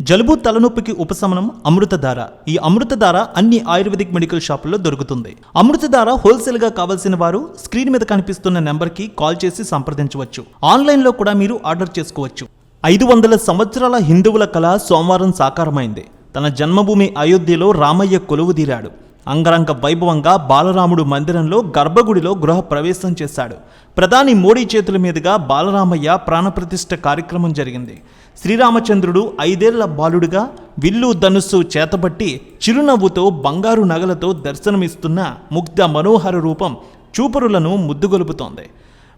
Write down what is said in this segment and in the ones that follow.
జలుబు తలనొప్పికి ఉపశమనం అమృతధార. ఈ అమృతధార అన్ని ఆయుర్వేదిక్ మెడికల్ షాపుల్లో దొరుకుతుంది. అమృతధార హోల్సేల్గా కావాల్సిన వారు స్క్రీన్ మీద కనిపిస్తున్న నెంబర్కి కాల్ చేసి సంప్రదించవచ్చు. ఆన్లైన్లో కూడా మీరు ఆర్డర్ చేసుకోవచ్చు. ఐదు వందల సంవత్సరాల హిందువుల కళ సోమవారం సాకారమైంది. తన జన్మభూమి అయోధ్యలో రామయ్య కొలువుదీరాడు అంగరంగ వైభవంగా బాలరాముడు మందిరంలో గర్భగుడిలో గృహ ప్రవేశం చేశాడు. ప్రధాని మోడీ చేతుల మీదుగా బాలరామయ్య ప్రాణప్రతిష్ఠ కార్యక్రమం జరిగింది. శ్రీరామచంద్రుడు ఐదేళ్ళ బాలుడిగా విల్లు ధనుస్సు చేతబట్టి చిరునవ్వుతో బంగారు నగలతో దర్శనమిస్తున్న ముగ్ధ మనోహర రూపం చూపరులను ముద్దుగొలుపుతోంది.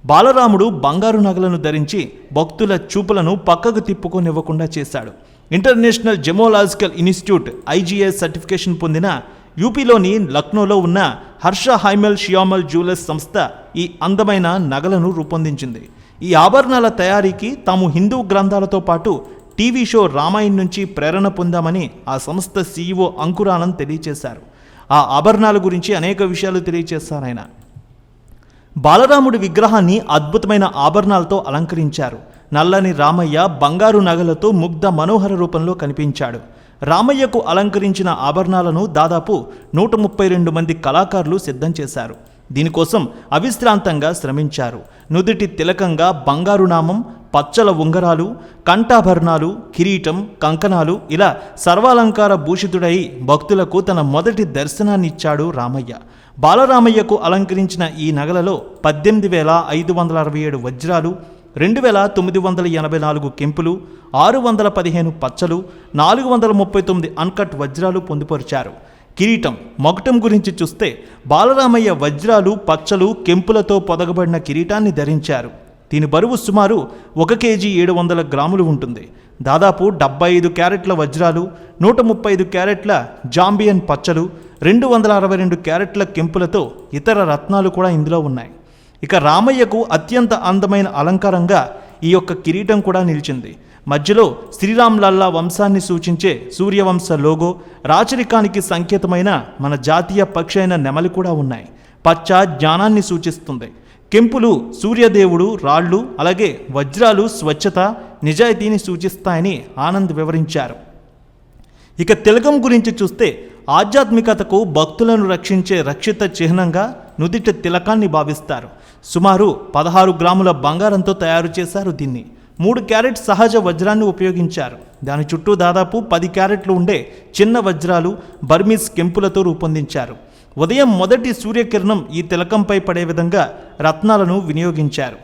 బాలరాముడు బంగారు నగలను ధరించి భక్తుల చూపులను పక్కకు తిప్పుకొనివ్వకుండా చేశాడు. International gemological institute I G S certification పొందిన యూపీలోని లక్నోలో ఉన్న హర్ష హైమెల్ షియామల్ జ్యువెలర్స్ సంస్థ ఈ అందమైన నగలను రూపొందించింది. ఈ ఆభరణాల తయారీకి తాము హిందూ గ్రంథాలతో పాటు టీవీ షో రామాయణ్ నుంచి ప్రేరణ పొందామని ఆ సంస్థ సీఈఓ అంకురానంద్ తెలియజేశారు ఆ ఆభరణాల గురించి అనేక విషయాలు తెలియజేశారు ఆయన. బాలరాముడి విగ్రహాన్ని అద్భుతమైన ఆభరణాలతో అలంకరించారు. నల్లని రామయ్య బంగారు నగలతో ముగ్ధ మనోహర రూపంలో కనిపించాడు. రామయ్యకు అలంకరించిన ఆభరణాలను దాదాపు నూట ముప్పై రెండు మంది కళాకారులు సిద్ధం చేశారు. దీనికోసం అవిశ్రాంతంగా శ్రమించారు. నుదుటి తిలకంగా బంగారు నామం పచ్చల ఉంగరాలు కంఠాభరణాలు కిరీటం కంకణాలు ఇలా సర్వాలంకార భూషితుడై భక్తులకు తన మొదటి దర్శనాన్నిచ్చాడు రామయ్య. బాలరామయ్యకు అలంకరించిన ఈ నగలలో పద్దెనిమిది వేల ఐదు వందల అరవై ఏడు వజ్రాలు రెండు వేల తొమ్మిది వందల ఎనభై నాలుగు కెంపులు ఆరు వందల పదిహేను పచ్చలు నాలుగు వందల ముప్పై తొమ్మిది అన్కట్ వజ్రాలు పొందుపరిచారు. కిరీటం మొగటం గురించి చూస్తే బాలరామయ్య వజ్రాలు పచ్చలు కెంపులతో పొదగబడిన కిరీటాన్ని ధరించారు. దీని బరువు సుమారు ఒక కేజీ ఏడు వందల గ్రాములు ఉంటుంది. దాదాపు డెబ్బై ఐదు క్యారెట్ల వజ్రాలు నూట ముప్పై ఐదు క్యారెట్ల జాంబియన్ పచ్చలు రెండు వందల అరవై రెండు క్యారెట్ల కెంపులతో ఇతర రత్నాలు కూడా ఇందులో ఉన్నాయి. ఇక రామయ్యకు అత్యంత అందమైన అలంకారంగా ఈ యొక్క కిరీటం కూడా నిలిచింది. మధ్యలో శ్రీరామ్ లల్లా వంశాన్ని సూచించే సూర్యవంశ లోగో రాచరికానికి సంకేతమైన మన జాతీయ పక్షి అయిన నెమలి కూడా ఉన్నాయి. పచ్చ జ్ఞానాన్ని సూచిస్తుంది. కెంపులు సూర్యదేవుడు రాళ్ళు అలాగే వజ్రాలు స్వచ్ఛత నిజాయితీని సూచిస్తాయని ఆనంద్ వివరించారు. ఇక తిలకం గురించి చూస్తే ఆధ్యాత్మికతకు భక్తులను రక్షించే రక్షిత చిహ్నంగా నుదిట తిలకాన్ని భావిస్తారు. సుమారు పదహారు గ్రాముల బంగారంతో తయారు చేశారు దీన్ని. మూడు క్యారెట్ సహజ వజ్రాన్ని ఉపయోగించారు. దాని చుట్టూ దాదాపు పది క్యారెట్లు ఉండే చిన్న వజ్రాలు బర్మీస్ కెంపులతో రూపొందించారు. ఉదయం మొదటి సూర్యకిరణం ఈ తిలకంపై పడే విధంగా రత్నాలను వినియోగించారు.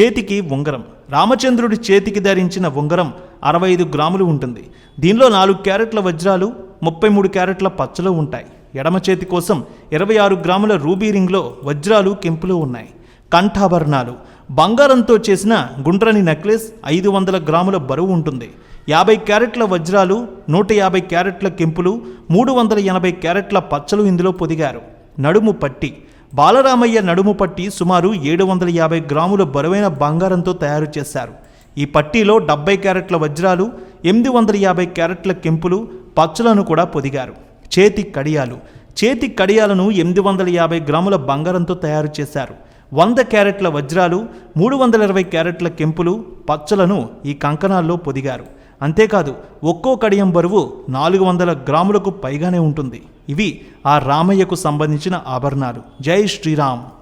చేతికి ఉంగరం. రామచంద్రుడి చేతికి ధరించిన ఉంగరం అరవై ఐదు గ్రాములు ఉంటుంది. దీనిలో నాలుగు క్యారెట్ల వజ్రాలు ముప్పై మూడు క్యారెట్ల పచ్చలు ఉంటాయి. ఎడమ చేతి కోసం ఇరవై ఆరు గ్రాముల రూబీ రింగ్లో వజ్రాలు కెంపులు ఉన్నాయి. కంఠాభరణాలు. బంగారంతో చేసిన గుండ్రని నెక్లెస్ ఐదు వందల గ్రాముల బరువు ఉంటుంది. యాభై క్యారెట్ల వజ్రాలు నూట యాభై క్యారెట్ల కెంపులు మూడు వందల ఎనభై క్యారెట్ల పచ్చలు ఇందులో పొదిగారు. నడుము పట్టి. బాలరామయ్య నడుము పట్టి సుమారు ఏడు వందల యాభై గ్రాముల బరువైన బంగారంతో తయారు చేశారు. ఈ పట్టీలో డెబ్బై క్యారెట్ల వజ్రాలు ఎనిమిది వందల యాభై క్యారెట్ల కెంపులు పచ్చలను కూడా పొదిగారు. చేతి కడియాలు. చేతి కడియాలను ఎనిమిది వందల యాభై గ్రాముల బంగారంతో తయారు చేశారు. వంద క్యారెట్ల వజ్రాలు మూడు వందల ఇరవై క్యారెట్ల కెంపులు పచ్చలను ఈ కంకణాల్లో పొదిగారు. అంతేకాదు ఒక్కో కడియం బరువు నాలుగు వందల గ్రాములకు పైగానే ఉంటుంది. ఇవి ఆ రామయ్యకు సంబంధించిన ఆభరణాలు. జై శ్రీరామ్.